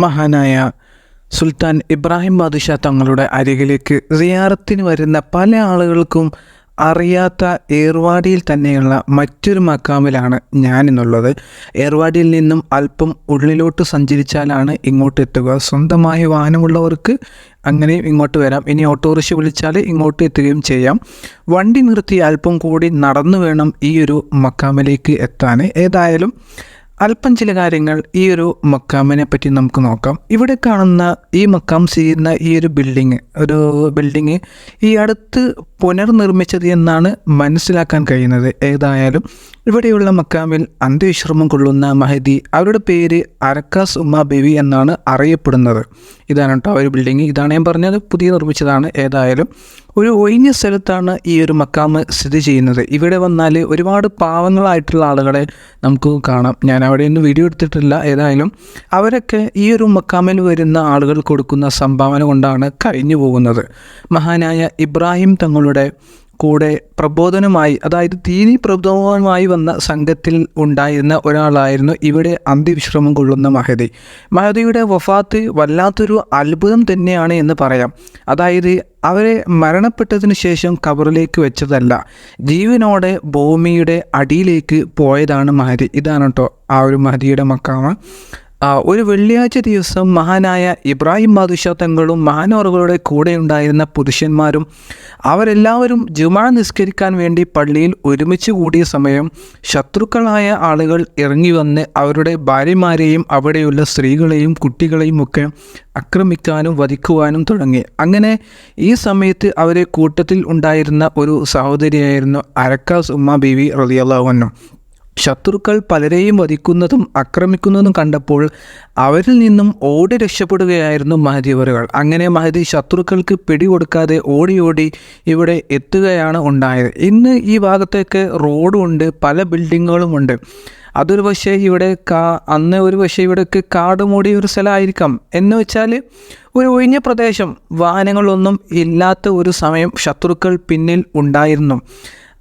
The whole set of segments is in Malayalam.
മഹാനായ സുൽത്താൻ ഇബ്രാഹിം ബാദുഷാ തങ്ങളുടെ അരികിലേക്ക് സിയാറത്തിന് വരുന്ന പല ആളുകൾക്കും അറിയാത്ത ഏർവാടിയിൽ തന്നെയുള്ള മറ്റൊരു മക്കാമിലാണ് ഞാനെന്നുള്ളത് ഏർവാടിയിൽ നിന്നും അല്പം ഉള്ളിലോട്ട് സഞ്ചരിച്ചാലാണ് ഇങ്ങോട്ട് എത്തുക. സ്വന്തമായി വാഹനമുള്ളവർക്ക് അങ്ങനെയും ഇങ്ങോട്ട് വരാം. ഇനി ഓട്ടോറിക്ഷ വിളിച്ചാൽ ഇങ്ങോട്ട് എത്തുകയും ചെയ്യാം. വണ്ടി നിർത്തി അല്പം കൂടി നടന്നു വേണം ഈ ഒരു മക്കാമിലേക്ക് എത്താൻ. ഏതായാലും അല്പം ചില കാര്യങ്ങൾ ഈ ഒരു മക്കാമിനെ പറ്റി നമുക്ക് നോക്കാം. ഇവിടെ കാണുന്ന ഈ മക്കാം ചെയ്യുന്ന ഈ ഒരു ബിൽഡിങ് ഒരു ബിൽഡിങ് ഈ അടുത്ത് പുനർനിർമ്മിച്ചത് എന്നാണ് മനസ്സിലാക്കാൻ കഴിയുന്നത്. ഏതായാലും ഇവിടെയുള്ള മക്കാമിൽ അന്ത്യവിശ്രമം കൊള്ളുന്ന മഹദി അവരുടെ പേര് അരക്കാസ് ഉമ്മ ബേബി എന്നാണ് അറിയപ്പെടുന്നത്. ഇതാണ് കേട്ടോ ഒരു ബിൽഡിങ് ഇതാണ് ഞാൻ പറഞ്ഞത്. പുതിയ നിർമ്മിച്ചതാണ്. ഏതായാലും ഒരു ഒഴിഞ്ഞ സ്ഥലത്താണ് ഈ ഒരു മക്കാമ് സ്ഥിതി ചെയ്യുന്നത്. ഇവിടെ വന്നാൽ ഒരുപാട് പാവങ്ങളായിട്ടുള്ള ആളുകളെ നമുക്ക് കാണാം. ഞാൻ അവിടെ ഒന്നും വീഡിയോ എടുത്തിട്ടില്ല. ഏതായാലും അവരൊക്കെ ഈ ഒരു മക്കാമിൽ വരുന്ന ആളുകൾ കൊടുക്കുന്ന സംഭാവന കൊണ്ടാണ് കഴിഞ്ഞു പോകുന്നത്. മഹാനായ ഇബ്രാഹിം തങ്ങളുടെ കൂടെ പ്രബോധനമായി അതായത് തീനി പ്രബോധനമായി വന്ന സംഘത്തിൽ ഉണ്ടായിരുന്ന ഒരാളായിരുന്നു ഇവിടെ അന്ത്യവിശ്രമം കൊള്ളുന്ന മഹദി മഹദിയുടെ വഫാത്ത് വല്ലാത്തൊരു അത്ഭുതം തന്നെയാണ് എന്ന് പറയാം. അതായത് അവരെ മരണപ്പെട്ടതിന് ശേഷം കബറിലേക്ക് വെച്ചതല്ല ജീവനോടെ ഭൂമിയുടെ അടിയിലേക്ക് പോയതാണ് മഹദി ഇതാണ് കേട്ടോ ആ ഒരു മഹദിയുടെ മക്കാമ. ഒരു വെള്ളിയാഴ്ച ദിവസം മഹാനായ ഇബ്രാഹിം ബാദുഷാ തങ്ങളും മഹാനോറുകളുടെ കൂടെ ഉണ്ടായിരുന്ന പുരുഷന്മാരും അവരെല്ലാവരും ജുമാ നിസ്കരിക്കാൻ വേണ്ടി പള്ളിയിൽ ഒരുമിച്ച് കൂടിയ സമയം ശത്രുക്കളായ ആളുകൾ ഇറങ്ങി വന്ന് അവരുടെ ഭാര്യമാരെയും അവിടെയുള്ള സ്ത്രീകളെയും കുട്ടികളെയും ഒക്കെ ആക്രമിക്കാനും വധിക്കുവാനും തുടങ്ങി. അങ്ങനെ ഈ സമയത്ത് അവരെ കൂട്ടത്തിൽ ഉണ്ടായിരുന്ന ഒരു സഹോദരിയായിരുന്നു അരക്കാസ് ഉമ്മ ബീവി റളിയല്ലാഹു ശത്രുക്കൾ പലരെയും വധിക്കുന്നതും ആക്രമിക്കുന്നതും കണ്ടപ്പോൾ അവരിൽ നിന്നും ഓടി രക്ഷപ്പെടുകയായിരുന്നു മഹദിവറുകൾ അങ്ങനെ മഹദി ശത്രുക്കൾക്ക് പിടികൊടുക്കാതെ ഓടി ഓടി ഇവിടെ എത്തുകയാണ് ഉണ്ടായത്. ഇന്ന് ഈ ഭാഗത്തേക്ക് റോഡുണ്ട് പല ബിൽഡിങ്ങുകളുമുണ്ട് അതൊരു പക്ഷേ ഇവിടെ കാ അന്ന് ഒരു പക്ഷേ ഇവിടെയൊക്കെ കാട് മൂടിയ ഒരു സ്ഥലമായിരിക്കാം. എന്ന് വെച്ചാൽ ഒരു ഒഴിഞ്ഞ പ്രദേശം വാഹനങ്ങളൊന്നും ഇല്ലാത്ത ഒരു സമയം ശത്രുക്കൾ പിന്നിൽ ഉണ്ടായിരുന്നു.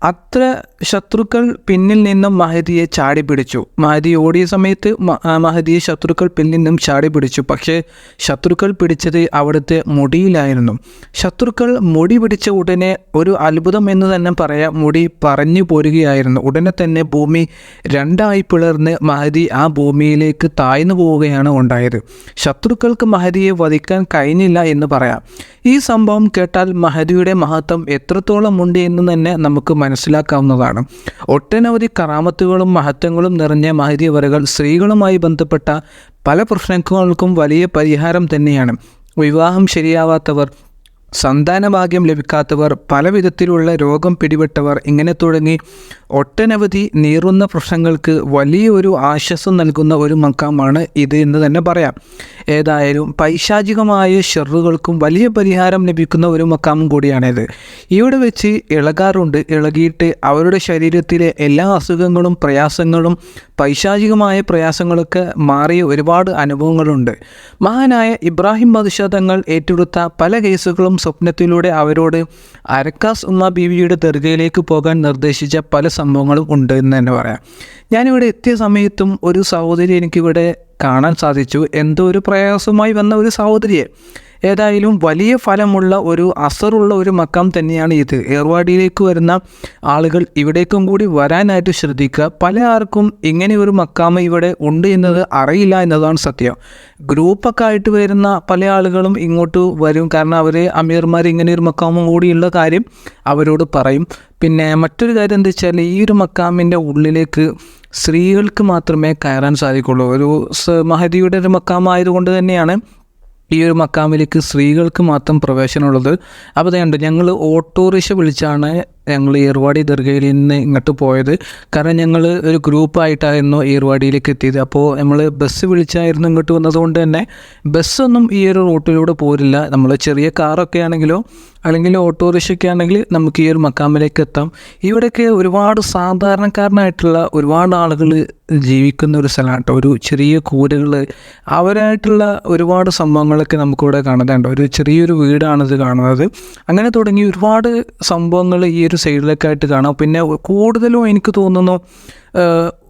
അത്ര ശത്രുക്കൾ പിന്നിൽ നിന്നും മഹദിയെ ചാടി പിടിച്ചു. മഹദി ഓടിയ സമയത്ത് മഹദിയെ ശത്രുക്കൾ പിന്നിൽ നിന്നും ചാടി പിടിച്ചു. പക്ഷേ ശത്രുക്കൾ പിടിച്ചത് അവിടുത്തെ മുടിയിലായിരുന്നു. ശത്രുക്കൾ മുടി പിടിച്ച ഉടനെ ഒരു അത്ഭുതം എന്ന് തന്നെ പറയാം. മുടി പറഞ്ഞു പോരുകയായിരുന്നു. ഉടനെ തന്നെ ഭൂമി രണ്ടായി പിളർന്ന് മഹദി ആ ഭൂമിയിലേക്ക് താഴ്ന്നു പോവുകയാണ് ഉണ്ടായത്. ശത്രുക്കൾക്ക് മഹദിയെ വധിക്കാൻ കഴിഞ്ഞില്ല എന്ന് പറയാം. ഈ സംഭവം കേട്ടാൽ മഹദിയുടെ മഹത്വം എത്രത്തോളം ഉണ്ട് എന്ന് തന്നെ നമുക്ക് മനസ്സിലാക്കാവുന്നതാണ്. ഒട്ടനവധി കറാമത്തുകളും മഹത്വങ്ങളും നിറഞ്ഞ മഹദി വരകൾ സ്ത്രീകളുമായി ബന്ധപ്പെട്ട പല പ്രശ്നങ്ങൾക്കും വലിയ പരിഹാരം തന്നെയാണ്. വിവാഹം ശരിയാവാത്തവർ സന്താനഭാഗ്യം ലഭിക്കാത്തവർ പല വിധത്തിലുള്ള രോഗം പിടിപെട്ടവർ ഇങ്ങനെ തുടങ്ങി ഒട്ടനവധി നീറുന്ന പ്രശ്നങ്ങൾക്ക് വലിയൊരു ആശ്വാസം നൽകുന്ന ഒരു മക്കാമാണ് ഇത് എന്ന് തന്നെ പറയാം. ഏതായാലും പൈശാചികമായ ഷെറുകൾക്കും വലിയ പരിഹാരം ലഭിക്കുന്ന ഒരു മക്കാമും കൂടിയാണിത്. ഇവിടെ വെച്ച് ഇളകാറുണ്ട്. ഇളകിയിട്ട് അവരുടെ ശരീരത്തിലെ എല്ലാ അസുഖങ്ങളും പ്രയാസങ്ങളും പൈശാചികമായ പ്രയാസങ്ങളൊക്കെ മാറിയ ഒരുപാട് അനുഭവങ്ങളുണ്ട്. മഹാനായ ഇബ്രാഹിം ബാദുഷാ തങ്ങൾ ഏറ്റെടുത്ത പല കേസുകളും സ്വപ്നത്തിലൂടെ അവരോട് അരക്കാസ് ഉമ്മ ബീവിയുടെ ദർഗയിലേക്ക് പോകാൻ നിർദ്ദേശിച്ച പല സംഭവങ്ങളും ഉണ്ട് എന്ന് തന്നെ പറയാം. ഞാനിവിടെ എത്തിയ സമയത്തും ഒരു സഹോദരി എനിക്കിവിടെ കാണാൻ സാധിച്ചു. എന്തോ ഒരു പ്രയാസവുമായി വന്ന ഒരു സഹോദരിയെ. ഏതായാലും വലിയ ഫലമുള്ള ഒരു അസറുള്ള ഒരു മക്കാം തന്നെയാണ് ഇത്. ഏർവാടിയിലേക്ക് വരുന്ന ആളുകൾ ഇവിടേക്കും കൂടി വരാനായിട്ട് ശ്രദ്ധിക്കുക. പല ആർക്കും ഇങ്ങനെ ഒരു മക്കാമ ഇവിടെ ഉണ്ട് എന്നത് അറിയില്ല എന്നതാണ് സത്യം. ഗ്രൂപ്പൊക്കെ ആയിട്ട് വരുന്ന പല ആളുകളും ഇങ്ങോട്ട് വരും. കാരണം അവർ അമീർമാർ ഇങ്ങനെ ഒരു മക്കാമും കൂടിയുള്ള കാര്യം അവരോട് പറയും. പിന്നെ മറ്റൊരു കാര്യം എന്താ വെച്ചാൽ ഈ ഒരു മക്കാമിന്റെ ഉള്ളിലേക്ക് സ്ത്രീകൾക്ക് മാത്രമേ കയറാൻ സാധിക്കുള്ളൂ. ഒരു മഹതിയുടെ ഒരു മക്കാമായതുകൊണ്ട് തന്നെയാണ് ഈ ഒരു മക്കാമിലേക്ക് സ്ത്രീകൾക്ക് മാത്രം പ്രവേശനമുള്ളത്. അപ്പോൾ അതുകൊണ്ട് ഞങ്ങൾ ഓട്ടോറിക്ഷ വിളിച്ചാണ് ഞങ്ങൾ ഈർവാടി ദർഗയിൽ നിന്ന് ഇങ്ങോട്ട് പോയത്. കാരണം ഞങ്ങൾ ഒരു ഗ്രൂപ്പായിട്ടായിരുന്നു ഈർവാടിയിലേക്ക് എത്തിയത്. അപ്പോൾ നമ്മൾ ബസ് വിളിച്ചായിരുന്നു ഇങ്ങോട്ട് വന്നതുകൊണ്ട് തന്നെ ബസ്സൊന്നും ഈ ഒരു റൂട്ടിലൂടെ പോരില്ല. നമ്മൾ ചെറിയ കാറൊക്കെ ആണെങ്കിലോ അല്ലെങ്കിൽ ഓട്ടോറിക്ഷയ്ക്ക് ആണെങ്കിൽ നമുക്ക് ഈ ഒരു മക്കാമിലേക്ക് എത്താം. ഇവിടെയൊക്കെ ഒരുപാട് സാധാരണക്കാരനായിട്ടുള്ള ഒരുപാട് ആളുകൾ ജീവിക്കുന്ന ഒരു സ്ഥലമാണ് കേട്ടോ ഒരു ചെറിയ കൂരകൾ അവരായിട്ടുള്ള ഒരുപാട് സംഭവങ്ങളൊക്കെ നമുക്കിവിടെ കാണുന്നുണ്ട് ഒരു ചെറിയൊരു വീടാണിത് കാണുന്നത്. അങ്ങനെ തുടങ്ങി ഒരുപാട് സംഭവങ്ങൾ ഈ ഒരു സൈഡിലൊക്കെ ആയിട്ട് കാണാം. പിന്നെ കൂടുതലും എനിക്ക് തോന്നുന്നു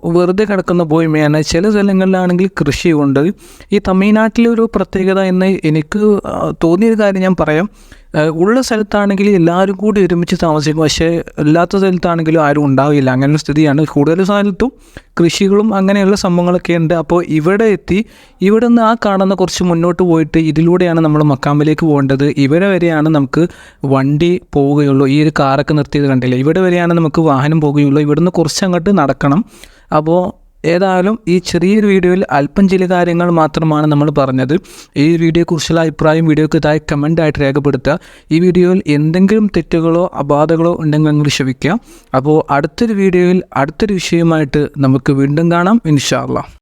വെറുതെ കിടക്കുന്ന ഭൂമിയാണ്. ചില സ്ഥലങ്ങളിലാണെങ്കിൽ കൃഷിയുണ്ട്. ഈ തമിഴ്നാട്ടിലെ ഒരു പ്രത്യേകത എന്ന് എനിക്ക് തോന്നിയൊരു കാര്യം ഞാൻ പറയാം. ഉള്ള സ്ഥലത്താണെങ്കിൽ എല്ലാവരും കൂടി ഒരുമിച്ച് താമസിക്കും. പക്ഷേ ഇല്ലാത്ത സ്ഥലത്താണെങ്കിലും ആരും ഉണ്ടാവില്ല. അങ്ങനെ ഒരു സ്ഥിതിയാണ്. കൂടുതൽ സ്ഥലത്തും കൃഷികളും അങ്ങനെയുള്ള സംഭവങ്ങളൊക്കെ ഉണ്ട്. അപ്പോൾ ഇവിടെ എത്തി ഇവിടെ നിന്ന് ആ കാണുന്ന കുറച്ച് മുന്നോട്ട് പോയിട്ട് ഇതിലൂടെയാണ് നമ്മൾ മക്കാമ്പിലേക്ക് പോകേണ്ടത്. ഇവിടെ വരെയാണ് നമുക്ക് വണ്ടി പോവുകയുള്ളൂ. ഈ ഒരു കാറൊക്കെ നിർത്തിയത് കണ്ടില്ല? ഇവിടെ വരെയാണ് നമുക്ക് വാഹനം പോവുകയുള്ളൂ. ഇവിടുന്ന് കുറച്ച് അങ്ങോട്ട് നടക്കണം. അപ്പോൾ ഏതായാലും ഈ ചെറിയൊരു വീഡിയോയിൽ അല്പം ചില കാര്യങ്ങൾ മാത്രമാണ് നമ്മൾ പറഞ്ഞത്. ഈ വീഡിയോയെക്കുറിച്ചുള്ള അഭിപ്രായം വീഡിയോക്ക് താഴെ കമന്റായിട്ട് രേഖപ്പെടുത്തുക. ഈ വീഡിയോയിൽ എന്തെങ്കിലും തെറ്റുകളോ അപാധകളോ ഉണ്ടെങ്കിൽ നിങ്ങൾ ക്ഷമിക്കുക. അപ്പോൾ അടുത്തൊരു വീഡിയോയിൽ അടുത്തൊരു വിഷയമായിട്ട് നമുക്ക് വീണ്ടും കാണാം. ഇൻഷാ അള്ളാഹ്